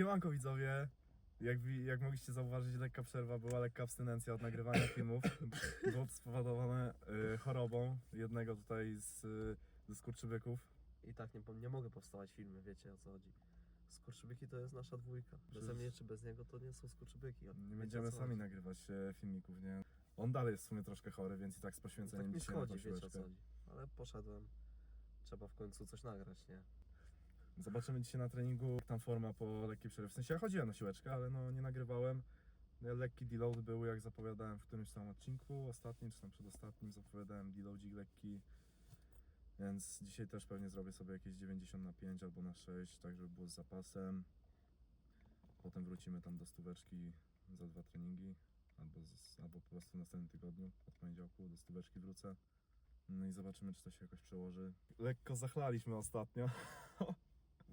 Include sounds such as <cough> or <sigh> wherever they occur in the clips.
Siemanko widzowie. Jak, wi- jak mogliście zauważyć, lekka przerwa była, lekka abstynencja od nagrywania <coughs> filmów. Było to spowodowane y, chorobą jednego tutaj z, y, ze skurczybyków. I tak nie, nie mogę powstawać filmy, wiecie o co chodzi. Skurczybyki to jest nasza dwójka. Bez Przecież- mnie czy bez niego to nie są skurczybyki. Nie będziemy sami nagrywać e, filmików, nie? On dalej jest w sumie troszkę chory, więc i tak z Tak poświęceniem mi dzisiaj na tą szkodzi, wiecie o co chodzi. Ale poszedłem. Trzeba w końcu coś nagrać, nie? Zobaczymy dzisiaj na treningu jak tam forma po lekkiej przerwie. W sensie ja chodziłem na siłeczkę, ale no nie nagrywałem. Lekki deload był, jak zapowiadałem w którymś tam odcinku, ostatnim czy tam przedostatnim zapowiadałem deloadzik lekki. Więc dzisiaj też pewnie zrobię sobie jakieś 90 na 5 albo na 6, tak żeby było z zapasem. Potem wrócimy tam do stóweczki za dwa treningi, albo, z, albo po prostu w następnym tygodniu, od poniedziałku do stóweczki wrócę. No i zobaczymy, czy to się jakoś przełoży. Lekko zachlaliśmy ostatnio.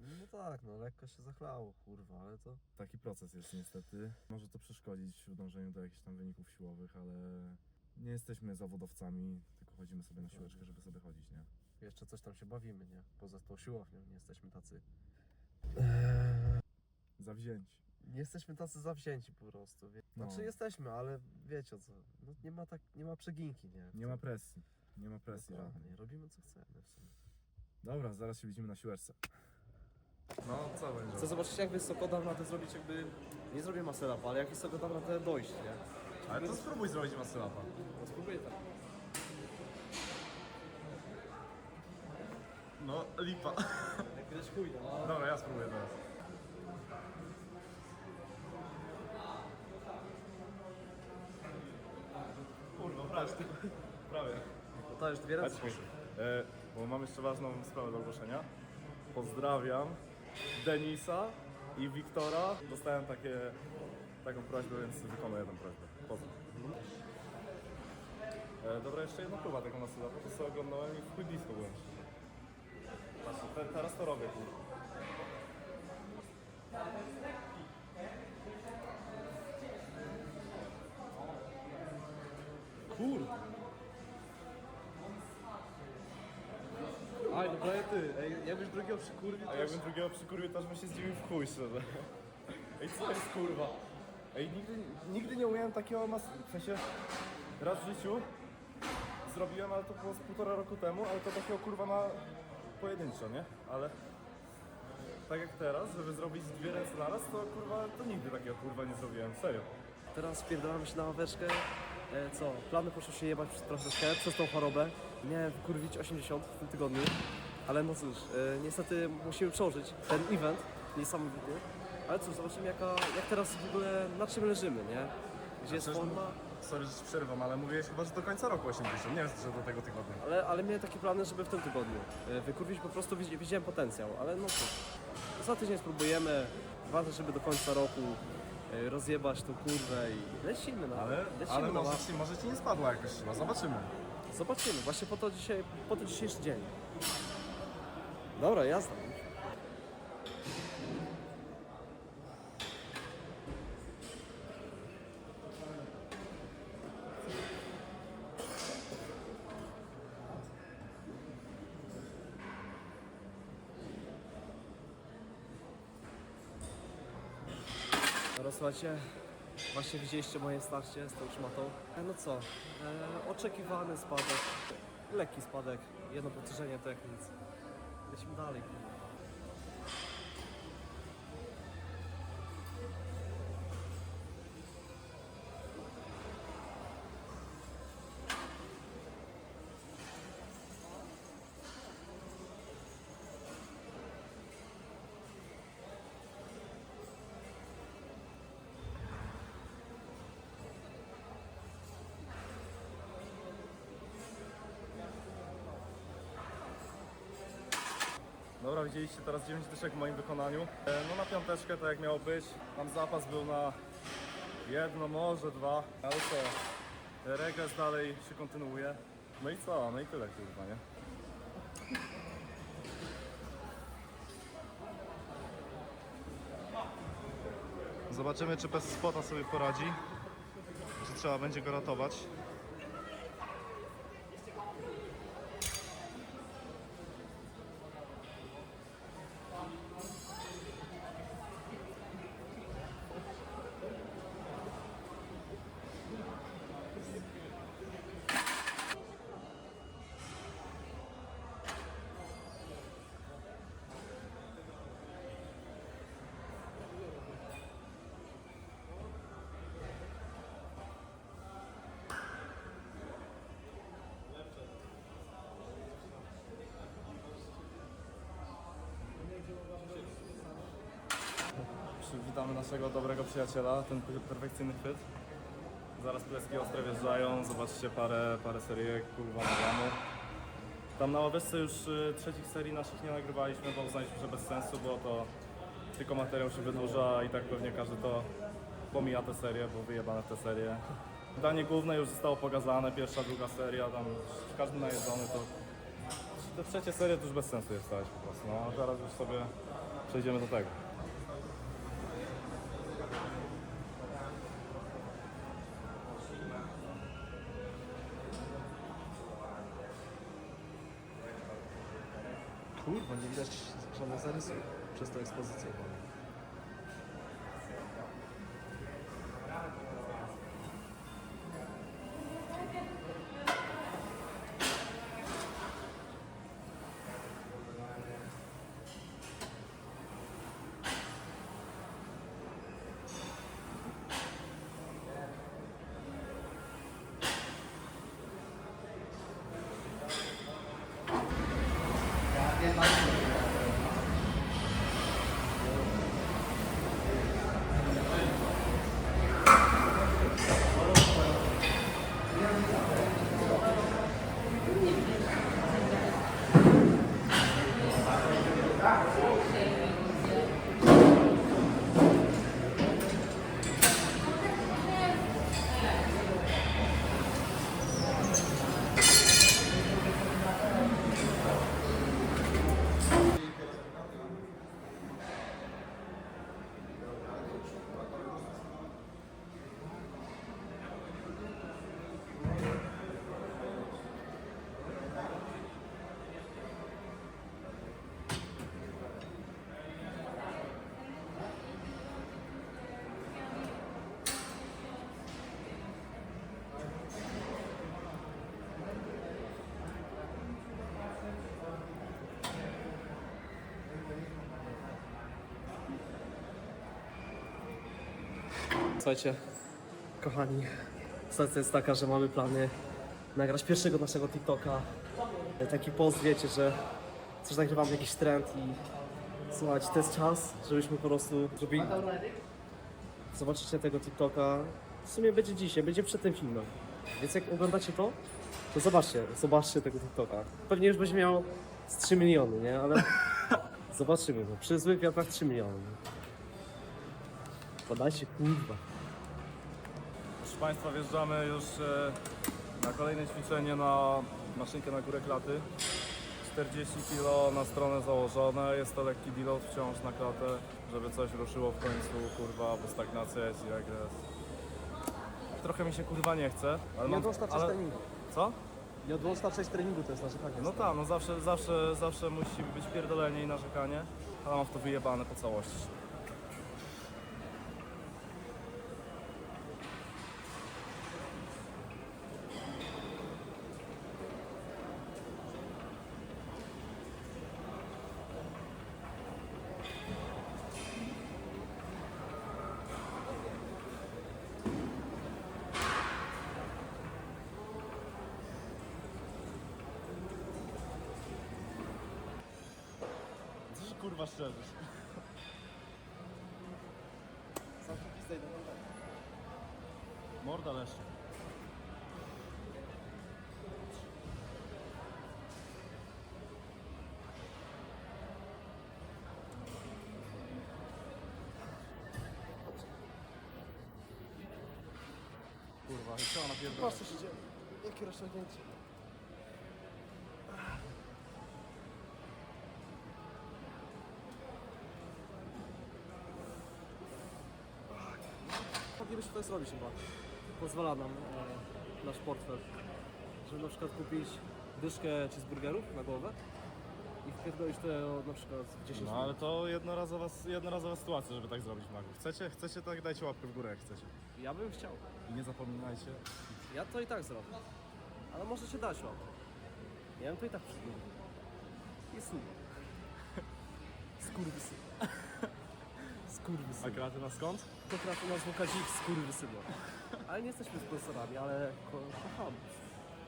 No tak, no lekko się zachlało, kurwa, ale to... Taki proces jest niestety. Może to przeszkodzić w dążeniu do jakichś tam wyników siłowych, ale nie jesteśmy zawodowcami, tylko chodzimy sobie na siłeczkę, żeby sobie chodzić, nie? Jeszcze coś tam się bawimy, nie? Poza tą siłownią nie jesteśmy tacy... Zawzięci. Nie jesteśmy tacy zawzięci po prostu, wie... No. Znaczy jesteśmy, ale wiecie o co, no nie ma tak, nie ma przeginki, nie? Nie ma presji. Nie ma presji Dokładnie, żadnej. robimy co chcemy w sumie. Dobra, zaraz się widzimy na siłeczce. No, co będzie? Chcę zobaczyć jak wysoko dam radę zrobić jakby... Nie zrobię maselapa, ale jak wysoko dam radę dojść, nie? Ale to spróbuj zrobić masylapa. No spróbuję tak. No, lipa. Jak widać chuj, no. Dobra, ja spróbuję teraz. Kurwa, prawie. Prawie. No to już dwie razy Chodźmy. E, bo mam jeszcze ważną sprawę do ogłoszenia. Pozdrawiam Denisa i Wiktora. Dostałem takie, taką prośbę, więc wykonuję tę prośbę. Pozdro. E, dobra, jeszcze jedna próba tego nasyla, bo to sobie oglądałem i w chuj blisko byłem. Patrzcie, te, teraz to robię. kurwa. Ty, ej, jakbyś drugiego przykurwił, A jakbym drugiego przykurwił, to bym się zdziwił w chuj, szczerze. Ej, co jest kurwa? Ej, nigdy, nigdy nie umiałem takiego mas... W sensie, raz w życiu zrobiłem, ale to było z półtora roku temu, ale to takiego kurwa na pojedynczo, nie? Ale tak jak teraz, żeby zrobić dwie ręce naraz, to kurwa, to nigdy takiego kurwa nie zrobiłem, serio. Teraz spierdolamy się na ławeczkę. E, co? Plany poszły się jebać przez troszeczkę, przez tą chorobę. Miałem kurwić 80 w tym tygodniu. Ale no cóż, e, niestety musimy przełożyć ten event niesamowity. Ale cóż, zobaczymy jaka, jak teraz w ogóle, na czym leżymy, nie? Gdzie jest przecież- forma. Sorry, że ci przerwam, ale mówiłeś chyba, że do końca roku 80, nie że do tego tygodnia. Ale, ale miałem takie plany, żeby w tym tygodniu e, wykurwić, po prostu widzi- widziałem potencjał, ale no cóż. Za tydzień spróbujemy. Ważne, żeby do końca roku e, rozjebać tą kurwę i lecimy na Ale, lecimy ale na może, ławkę. ci, może ci nie spadła jakaś siła, zobaczymy. Zobaczymy, właśnie po to dzisiaj, po to dzisiejszy dzień. Dobra, jazda. Dobra, słuchajcie, właśnie widzieliście moje starcie z tą szmatą. E, No co, e, oczekiwany spadek, lekki spadek, jedno powtórzenie to jak nic. Lecimy dalej. kurwa. Dobra, widzieliście teraz 9 dyszek w moim wykonaniu. E, No na piąteczkę, tak jak miało być. Tam zapas był na jedno, może dwa. Ale co, regres dalej się kontynuuje. No i co, no i tyle kurwa, nie? Zobaczymy, czy bez spota sobie poradzi. Czy trzeba będzie go ratować. Witamy naszego dobrego przyjaciela, ten per- perfekcyjny chwyt. Zaraz pleski ostre wjeżdżają, zobaczcie parę, parę seryjek, kurwa, nagramy. Tam na ławeczce już y, trzecich serii naszych nie nagrywaliśmy, bo uznaliśmy, że bez sensu, bo to tylko materiał się wydłuża i tak pewnie każdy to pomija tę serię, bo wyjebane w tę serię. Danie główne już zostało pokazane, pierwsza, druga seria, tam każdy najedzony, to te trzecie serie to już bez sensu jest stać po prostu. No a teraz już sobie przejdziemy do tego. Nie widać żadnych zarysów przez tę ekspozycję. Słuchajcie, kochani, sytuacja jest taka, że mamy plany nagrać pierwszego naszego TikToka. Taki post, wiecie, że coś nagrywamy, jakiś trend i słuchajcie, to jest czas, żebyśmy po prostu zrobili... Zobaczycie tego TikToka, w sumie będzie dzisiaj, będzie przed tym filmem. Więc jak oglądacie to, to zobaczcie, zobaczcie tego TikToka. Pewnie już będzie miał z 3 miliony, nie? Ale <laughs> zobaczymy, no. Przy złych wiatrach 3 miliony. Podajcie, kurwa. Proszę Państwa, wjeżdżamy już e, na kolejne ćwiczenie na maszynkę na górę klaty. 40 kg na stronę założone, jest to lekki deload wciąż na klatę, żeby coś ruszyło w końcu, kurwa, bo stagnacja jest i regres. Trochę mi się kurwa nie chce, ale mam... ale... treningu. Co? Nie odłączna część treningu to jest narzekanie. No tak, no zawsze, zawsze, zawsze musi być pierdolenie i narzekanie, ale mam w to wyjebane po całości. Kurwa szczerze. Morda leszczy. Kurwa, i co ona pierdolę? Co się dzieje. Jakie rozciągnięcie. Moglibyśmy to zrobić chyba. Pozwala nam e, nasz portfel, żeby na przykład kupić dyszkę cheeseburgerów na głowę i wpierdolić to na przykład w 10 No ale to jednorazowa, jednorazowa sytuacja, żeby tak zrobić Magu. Chcecie? Chcecie tak? Dajcie łapkę w górę jak chcecie. Ja bym chciał. I nie zapominajcie. Ja to i tak zrobię. Ale możecie dać łapkę. Ja bym to i tak przyznał. I sum. <laughs> Skurwysy. A Skurwysy. kraty na skąd? To trafi nas Łukadzik skurwysyno. Ale nie jesteśmy sponsorami, ale ko kochamy.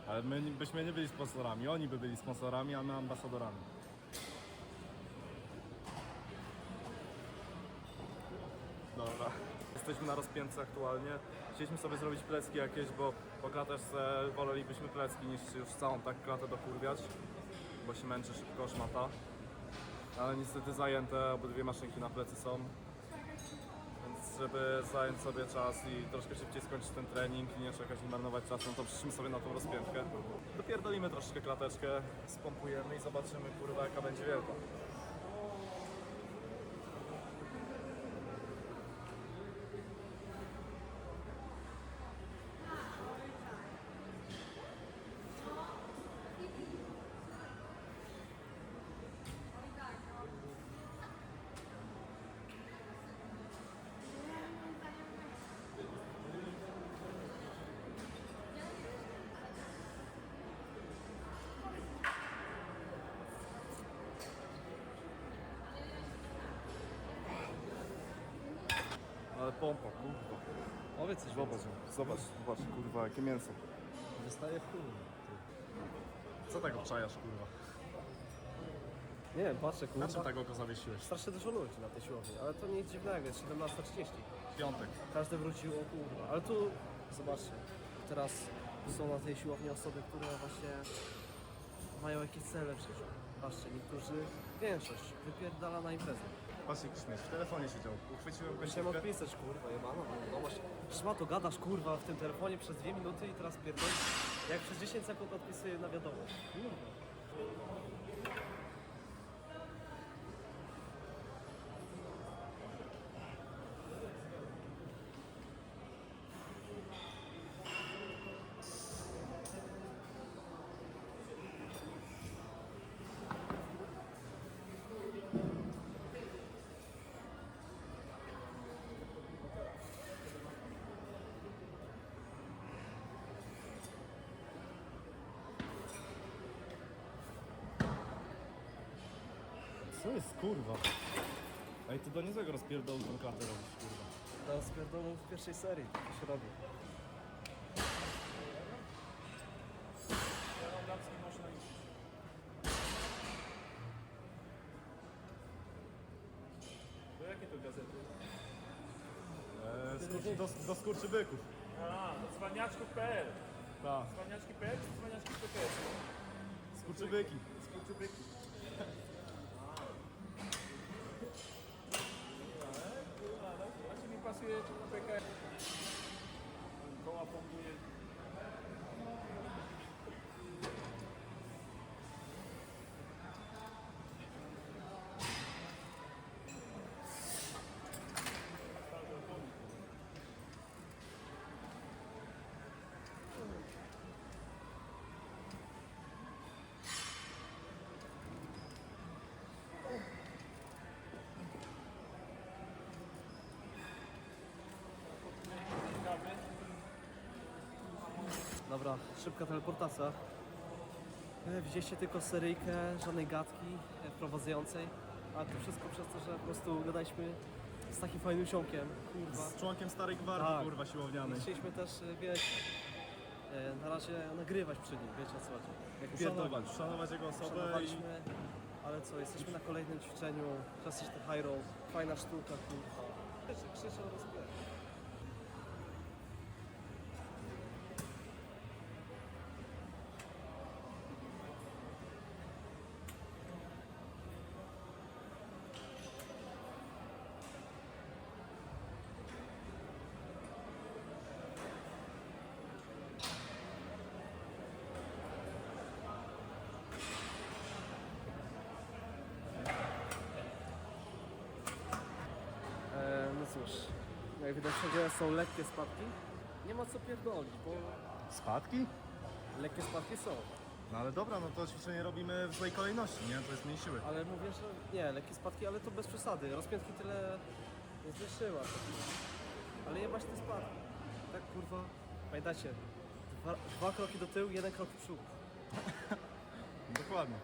Ale my nie- byśmy nie byli sponsorami, oni by byli sponsorami, a my ambasadorami. Dobra. Jesteśmy na rozpiętce aktualnie. Chcieliśmy sobie zrobić plecki jakieś, bo po klateczce wolelibyśmy plecki niż już całą tak klatę dokurwiać, bo się męczy szybko szmata. Ale niestety zajęte, obydwie maszynki na plecy są. Żeby zająć sobie czas i troszkę szybciej skończyć ten trening i nie czekać i marnować czasu, no to przyszliśmy sobie na tą rozpiętkę. Dopierdolimy troszeczkę klateczkę, spompujemy i zobaczymy kurwa jaka będzie wielka. Pompa, kurwa. Powiedz coś Zobacz, zobacz, zobacz, kurwa, jakie mięso. Wystaje w pół. Co tak obczajasz, kurwa? Nie wiem, patrzę, Na kurwa. czym tak oko zawiesiłeś? Strasznie dużo ludzi na tej siłowni, ale to nic dziwnego, jest 17.30. Piątek. Każdy wrócił, o kurwa. Ale tu, zobaczcie, teraz są na tej siłowni osoby, które właśnie mają jakieś cele w życiu. Patrzcie, niektórzy, większość, wypierdala na imprezę. Jak śmiesz, w telefonie siedział. Uchwyciłem Musiałem końcówkę. odpisać, kurwa, jebano, no masz... Szmato, gadasz, kurwa, w tym telefonie przez dwie minuty i teraz pierdolisz, jak przez 10 sekund odpisuję na wiadomość. Kurwa. Co jest, kurwa? Ej, ty do niezłego rozpierdolu tą klatę robisz, kurwa. Teraz pierdolą w pierwszej serii, to się robi. Do jakiej to gazety? Eee, skur- do, do skurczybyków. A, cwaniaczków.pl Tak, Cwaniaczki.pl czy cwaniaczki.pl? skurczybyki. Skurczybyki. Właśnie mi pasuje PKS. Dobra, szybka teleportacja. E, Widzieliście tylko seryjkę, żadnej gadki e, wprowadzającej. A to wszystko przez to, że po prostu gadaliśmy z takim fajnym ziomkiem. Kurwa. Z członkiem starej gwardii, Tak. kurwa, siłownianej. Chcieliśmy też, e, wiecie, e, na razie nagrywać przy nim, wiecie o co chodzi. Jak Uszanować, pierdolił. uszanować jego osobę i... Szanowaliśmy, ale co, jesteśmy na kolejnym ćwiczeniu, klasyczny high roll, fajna sztuka, kurwa. Krzyczą, rozpier. E, no cóż, jak widać wszędzie są lekkie spadki. Nie ma co pierdolić, bo Spadki? lekkie spadki są. No ale dobra, no to ćwiczenie robimy w złej kolejności, nie? To jest mniej siły. Ale mówię, że nie, lekkie spadki, ale to bez przesady. Rozpiętki tyle nie zniszczyła. Ale jebać te spadki. Tak kurwa, pamiętacie, dwa, dwa kroki do tyłu, jeden krok w przód. <laughs> Dokładnie.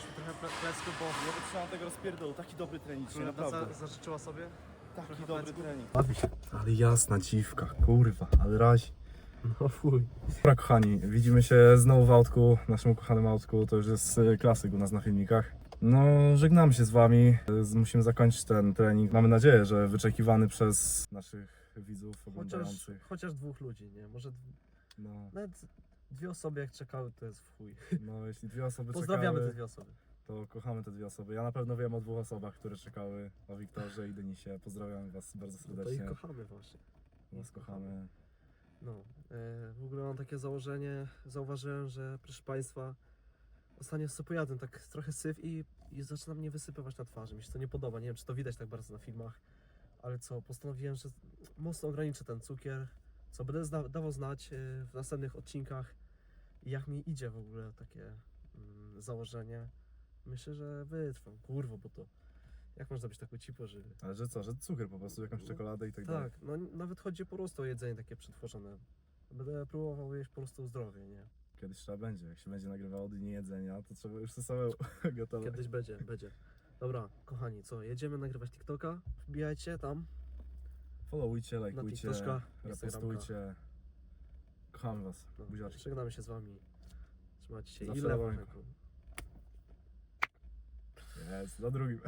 Plecku, bo Nie wytrzymam tego rozpierdolu, taki dobry trening, dzisiaj, naprawdę. zażyczyła sobie. Taki dobry trening. Ale jasna dziwka, kurwa, ale razi. No fuj. Dobra kochani, widzimy się znowu w autku, naszym ukochanym autku, to już jest y, klasyk u nas na filmikach. No, żegnamy się z wami, Y, musimy zakończyć ten trening. Mamy nadzieję, że wyczekiwany przez naszych widzów Chociaż, oglądających. chociaż dwóch ludzi, nie? Może d- No, nawet dwie osoby jak czekały, to jest w chuj. no jeśli dwie osoby Pozdrawiamy czekały, te dwie osoby. to kochamy te dwie osoby. Ja na pewno wiem o dwóch osobach, które czekały, o Wiktorze i Denisie. Pozdrawiam was bardzo No to ich kochamy właśnie. was kochamy. No, e, w ogóle mam takie założenie, zauważyłem, że proszę Państwa, ostatnio sobie pojadłem tak trochę syf i, i zaczyna mnie wysypywać na twarzy. Mi się to nie podoba, nie wiem czy to widać tak bardzo na filmach, ale co, postanowiłem, że mocno ograniczę ten cukier, co będę zda- dawał znać e, w następnych odcinkach jak mi idzie w ogóle takie mm, założenie. Myślę, że wytrwam, kurwo, bo to jak można być tak ucipożywy? Ale że co, że cukier po prostu, jakąś czekoladę i tak, dalej. Tak, no nawet chodzi po prostu o jedzenie takie przetworzone. Będę próbował jeść po prostu zdrowie, nie? Kiedyś trzeba będzie, jak się będzie nagrywało dni jedzenia, to trzeba już to samemu <laughs> gotowe. Kiedyś będzie, będzie. Dobra, kochani, co, jedziemy nagrywać TikToka? Wbijajcie tam. Followujcie, lajkujcie, TikToka, repostujcie. Kochamy was, No, buziaczki. żegnamy się z wami. Trzymajcie się Zawsze i lewo ręką. Jest, za drugim.